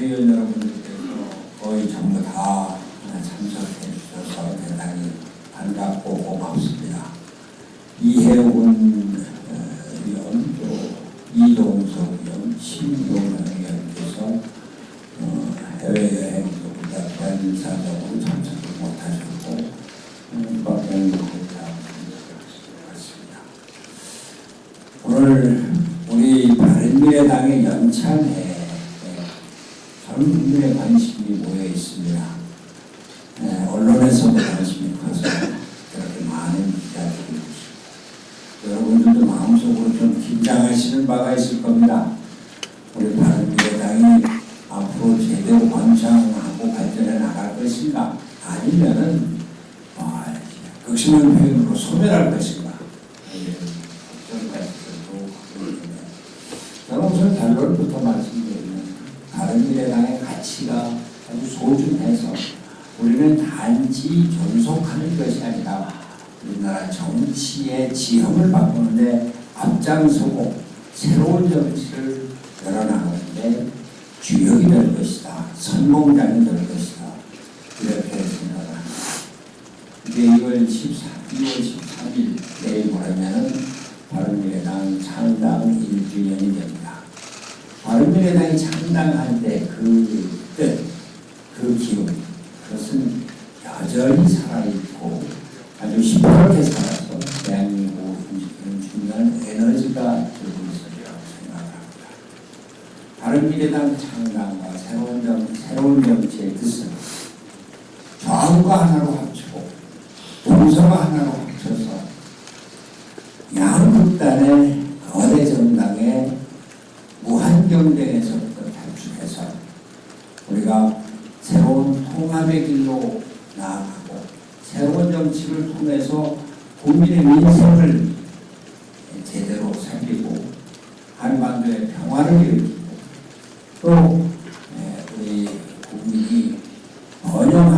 국회의원 여러분들께서 거의 전부 다 참석해 주셔서 대단히 반갑고 고맙습니다. 이혜훈 어, 의원, 또 이동석 의원, 신동현 의원께서 어, 해외여행 부탁한 사정으로 참석을 못하셨고 음. 오늘 우리 바른미래당의 연찬회에 전 국민의 관심이 모여 있습니다. 네, 언론에서도 관심이 커서 그렇게 많은 기자들이 오시고 여러분들도 마음속으로 좀 긴장하시는 바가 있을 겁니다. 우리 바른미래당이 앞으로 제대로 번창하고 발전해 나갈 것인가? 아니면은 아, 극심한 표현으로 소멸할 것인가? 저는 우선 결론부터 말씀드리면 바른미래당의 가치가 아주 소중해서 우리는 단지 존속하는 것이 아니라 우리나라 정치의 지형을 바꾸는데 앞장서고 새로운 정치를 열어나가는데 주역이 될 것이다. 선봉장이 될 것이다. 이렇게 생각합니다. 이게 2월 14, 2월 13일 내일 모레면은 바른미래당 창당 1주년이 됩니다. 바른미래당이 창당할 때 그 뜻, 그 기운, 그것은 여전히 살아있고 아주 시퍼렇게 살아서 대한민국 움직이는 중요한 에너지가 되고 있으리라고 생각합니다. 바른미래당 창당과 새로운 정, 새로운 정치의 뜻은 좌우가 하나로 합치고 동서가 하나로 합쳐서 양극단의 거대 정당의 무한 경쟁에서부터 탈출해서 우리가 새로운 통합의 길로 나아가고 새로운 정치를 통해서 국민의 민생을 제대로 살리고 한반도의 평화를 일으키고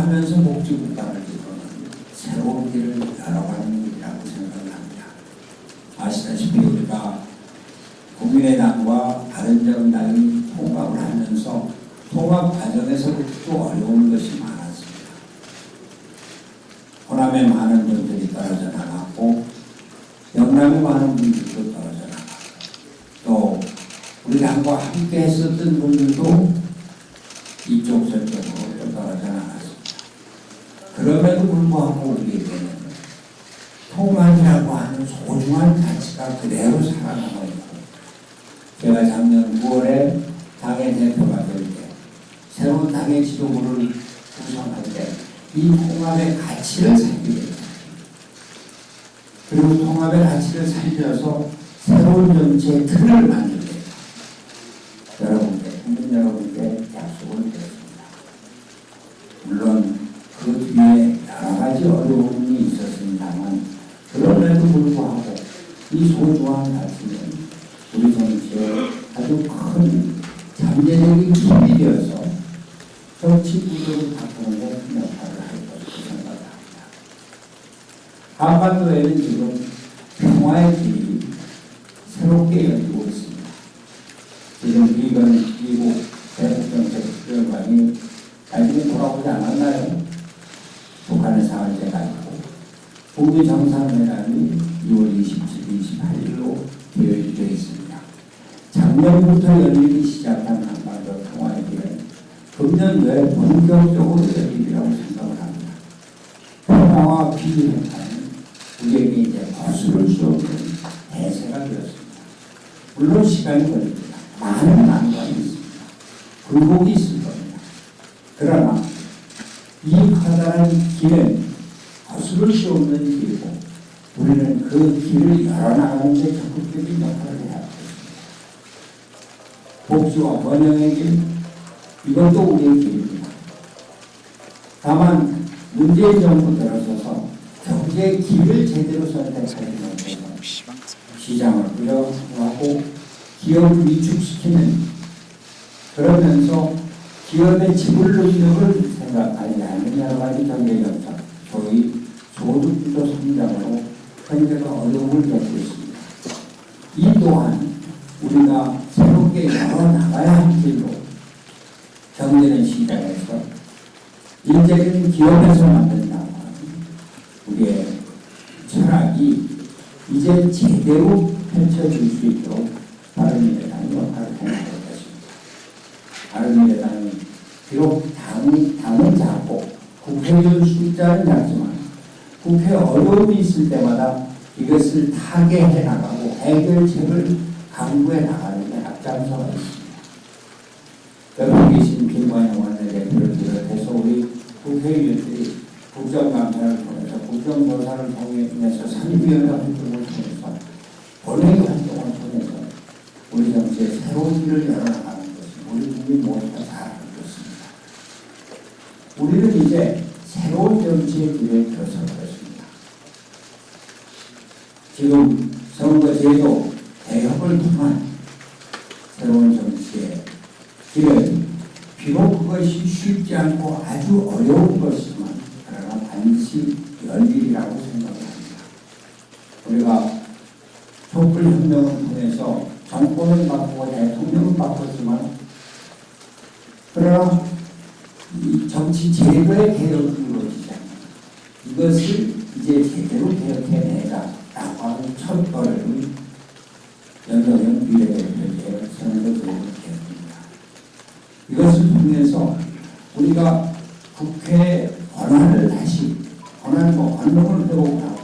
하면서 복지국가를 이루는 새로운 길을 열어가는 길이라고 생각합니다. 아시다시피 우리가 국민의당과 바른정당이 통합을 하면서 통합 과정에서도 어려운 것이 많았습니다. 호남의 많은 분들이 떨어져 나갔고 영남의 많은 분들도 떨어져 나갔고 또 우리 당과 함께 했었던 분들도 이쪽 저쪽으로 또 떨어져 나갔습니다. 그럼에도 불구하고 우리에게는 통합이라고 하는 소중한 가치가 그대로 살아남아 있고 제가 작년 9월에 당의 대표가 될 때 새로운 당의 지도부를 구성할 때 이 통합의 가치를 살리게 됩니다. 그리고 통합의 가치를 살려서 새로운 정치의 틀을 만들게 됩니다. 여러분께, 국민 여러분께 약속을 드렸습니다. 물론 그 뒤에 여러 가지 어려움이 있었습니다만 그럼에도 불구하고 이 소중한 가치는 우리 정치에 아주 큰 잠재적인 힘이 되어서 정치 구조를 바꾸는 데큰 역할을 할 것으로 생각합니다. 한반도에는 지금 평화의 길이 새롭게 열리고 있습니다. 지금 미건 미국 대북정책특별관이 나중에 돌아오지 않았나요? 북한에 사흘 때가 있고 북미 정상회담이 5월부터 열리기 시작한 한반도 평화협의회 금년도에 본격적으로 열리기라고 생각을 합니다. 평화와 비핵화는 우리에게 이제 거스를 수 없는 대세가 되었습니다. 물론 시간이 걸립니다. 많은 난관이 있습니다. 굴곡이 있을 겁니다. 그러나 이 커다란 길은 거스를 수 없는 길이고 우리는 그 길을 열어나가는 데 적극적인 역할을 해야 합니다. 복지와 번영의 길, 이것도 우리의 길입니다. 다만 문재인 정부 들어서서 경제의 길을 제대로 선택하지 못해서 시장을 부여하고 기업을 위축시키는 그러면서 기업의 지불 능력을 생각하지 않는 여러 가지 경제 정책, 소위 소득주도 성장으로 현재가 어려움을 겪고 있습니다. 이 또한 우리가 새롭게 열어나가야 할 길로 경제는 시장에서 인재는 기업에서 만든다고 하는 우리의 철학이 이제 제대로 펼쳐질 수 있도록 바른미래당이 역할을 해나갈 것입니다. 바른미래당이 비록 당, 당은 작고 국회의원 숫자는 작지만 국회 어려움이 있을 때마다 이것을 타개해 나가고 해결책을 강구해 나가는 데 앞장서가 있습니다. 옆에 계신 김관영 원내대표를 비롯해서 우리 국회의원들이 국정감사를 통해서 국정조사를 통해서 상임위원회 활동을 통해서 본회의 활동을 통해서 우리 정치의 새로운 길을 열어나가는 것이 우리 국민 모두가 잘 알고 있습니다. 우리는 이제 새로운 정치의 길에 들어설 것입니다. 지금 선거제도 개혁을 통한 새로운 정치의 길은 비록 그것이 쉽지 않고 아주 어려운 것이지만 그러나 반드시 열리리라고 생각합니다. 우리가 촛불혁명을 통해서 정권을 바꾸고 대통령을 바꿨지만 그러나 이 정치 제도의 이루어지지 않는 이것을 이제 제대로 개혁해내자라고 하는 첫 걸음이 연동형 미래대표제의 선거 제도 개혁입니다. 이것을 통해서 우리가 국회 권한을 다시 권한과 권력을 회복하고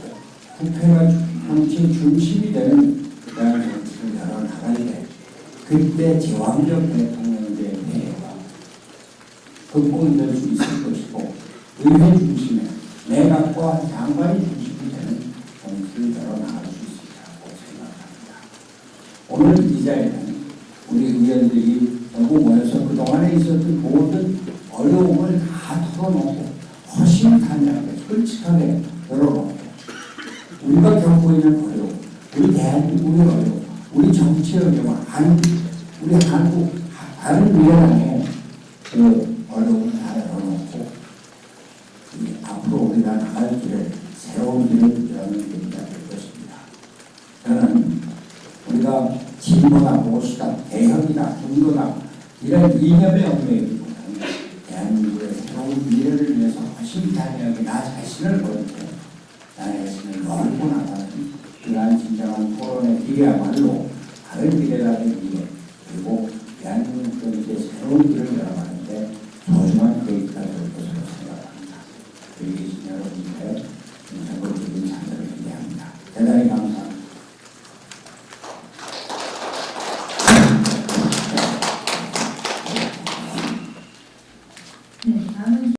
국회가 정치 중심이 되는 그러한 정치를 열어나갈 때 그때 제왕적 대통령제의 폐해가 극복이 될수 있을 것이고 의회 중심에 내각과 장관이 중심이 되는 정치를 열어나갈 수 있으리라고 생각합니다. 오늘 이 자리는 우리 의원들이 전부 모여서 그동안에 있었던 모든 어려움을 다 털어놓고 허심탄회하게 솔직하게 열어놓고 우리가 겪고 있는 어려움, 우리 대한민국의 어려움, 우리 정치의 어려움, 한, 우리 한국, 다른 미래당의 그 어려움을 다 열어놓고 이 앞으로 우리가 나갈 길을 새로운 길을 여는 계기가 될 것입니다. 저는 우리가 진보다 보수다, 개혁이다, 중도다 이런 이념의 얽매이기보다 새로운 미래를 위해서 허심탄회하게 나 자신을 버리고 나 자신을 넓고 나가는 그러한 진정한 토론의 길이야말로 다른 미래라는 미